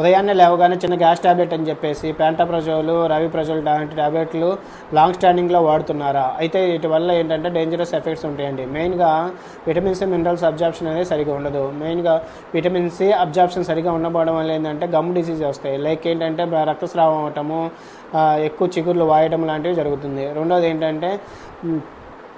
ఉదయాన్నే లేవగానే చిన్న గ్యాస్ టాబ్లెట్ అని చెప్పేసి ప్యాంటాప్రజోలు రవి ప్రజలు లాంటి టాబ్లెట్లు లాంగ్ స్టాండింగ్లో వాడుతున్నారా? అయితే వీటి వల్ల ఏంటంటే డేంజరస్ ఎఫెక్ట్స్ ఉంటాయండి. మెయిన్గా విటమిన్ సి మినరల్స్ అబ్జార్ప్షన్ అనేది సరిగా ఉండదు. మెయిన్గా విటమిన్ సి అబ్జార్ప్షన్ సరిగా ఉండబడడం వల్ల ఏంటంటే గమ్ డిసీజ్ వస్తాయి. లైక్ ఏంటంటే రక్తస్రావం అవటము ఎక్కువ చిగుర్లు వాయటం లాంటివి జరుగుతుంది. రెండోది ఏంటంటే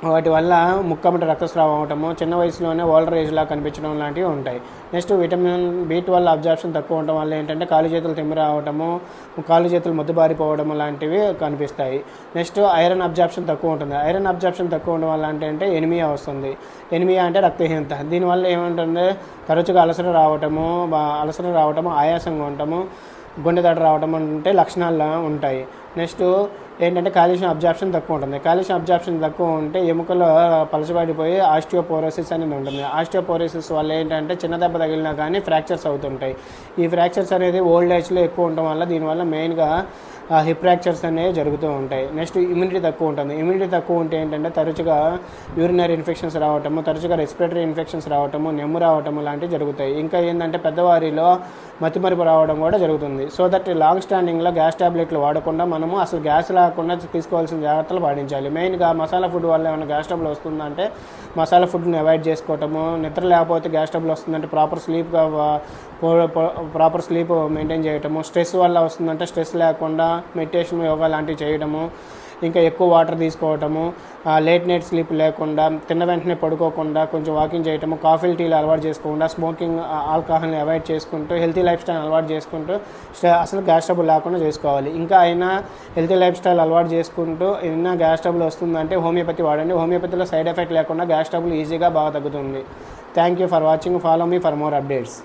వాటి వల్ల ముక్కమట రక్తస్రావం అవటము చిన్న వయసులోనే ఓల్డర్ ఏజ్లా కనిపించడం లాంటివి ఉంటాయి. నెక్స్ట్ విటమిన్ బీట్ వల్ల అబ్జార్ప్షన్ తక్కువ ఉండటం వల్ల ఏంటంటే కాలు చేతులు తిమ్మిర అవటము కాలు చేతులు మొద్దుబారిపోవడం లాంటివి కనిపిస్తాయి. నెక్స్ట్ ఐరన్ అబ్జార్ప్షన్ తక్కువ ఉంటుంది. ఐరన్ అబ్జార్ప్షన్ తక్కువ ఉండడం వల్ల అంటే అంటే ఎనిమియా వస్తుంది. ఎనిమియా అంటే రక్తహీనత. దీనివల్ల ఏముంటుంది? తరచుగా అలసట రావటము అలసట రావటము ఆయాసంగా ఉండటము గుండె దడ రావటం అంటే లక్షణాలు ఉంటాయి. నెక్స్ట్ ఏంటంటే కాల్షియం అబ్జార్ప్షన్ తక్కువ ఉంటుంది. కాల్షియం అబ్జార్ప్షన్ తక్కువ ఉంటే ఎముకలు పలచబడిపోయి ఆస్టియోపోరోసిస్ అనేది ఉంటుంది. ఆస్టియోపోరోసిస్ వల్ల ఏంటంటే చిన్న దెబ్బ తగిలినా కానీ ఫ్రాక్చర్స్ అవుతుంటాయి. ఈ ఫ్రాక్చర్స్ అనేది ఓల్డ్ ఏజ్లో ఎక్కువ ఉండటం వల్ల దీనివల్ల మెయిన్గా హిప్ ఫ్రాక్చర్స్ అనేవి జరుగుతూ ఉంటాయి. నెక్స్ట్ ఇమ్యూనిటీ తక్కువ ఉంటుంది. ఇమ్యూనిటీ తక్కువ ఉంటే ఏంటంటే తరచుగా యూరినరీ ఇన్ఫెక్షన్స్ రావటము తరచుగా రెస్పిరేటరీ ఇన్ఫెక్షన్స్ రావటము నెమ్ము రావటము లాంటివి జరుగుతాయి. ఇంకా ఏంటంటే పెద్దవారిలో మతిమరుపు రావడం కూడా జరుగుతుంది. సో దట్ లాంగ్ స్టాండింగ్లో గ్యాస్ టాబ్లెట్లు వాడకుండా మనము అసలు గ్యాస్ రాకుండా తీసుకోవాల్సిన జాగ్రత్తలు పాటించాలి. మెయిన్గా మసాలా ఫుడ్ వల్ల ఏమైనా గ్యాస్ ట్రబుల్ వస్తుందంటే మసాలా ఫుడ్ని అవాయిడ్ చేసుకోవటము నిద్ర లేకపోతే గ్యాస్ ట్రబుల్ వస్తుందంటే ప్రాపర్ స్లీప్గా ప్రాపర్ స్లీప్ మెయింటైన్ చేయటము. స్ట్రెస్ వల్ల వస్తుందంటే స్ట్రెస్ లేకుండా మెడిటేషన్ యోగా లాంటివి చేయడము ఇంకా ఎక్కువ వాటర్ తీసుకోవటము. లేట్ నైట్ స్లీప్ లేకుండా తిన్న వెంటనే పడుకోకుండా కొంచెం వాకింగ్ చేయటము. కాఫీ టీలు అలవాటు చేసుకోకుండా స్మోకింగ్ ఆల్కహాల్ని అవాయిడ్ చేసుకుంటూ హెల్తీ లైఫ్ స్టైల్ అలవాటు చేసుకుంటూ అసలు గ్యాస్ ట్రబుల్ లేకుండా చేసుకోవాలి. ఇంకా అయినా హెల్తీ లైఫ్ స్టైల్ అలవాటు చేసుకుంటూ ఏమైనా గ్యాస్ ట్రబుల్ వస్తుందంటే హోమియోపతి వాడండి. హోమియోపతిలో సైడ్ ఎఫెక్ట్ లేకుండా గ్యాస్ ట్రబుల్ ఈజీగా బాగా తగ్గుతుంది. Thank you for watching follow me for more updates